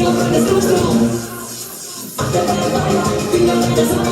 Feel the desire, feel the desire.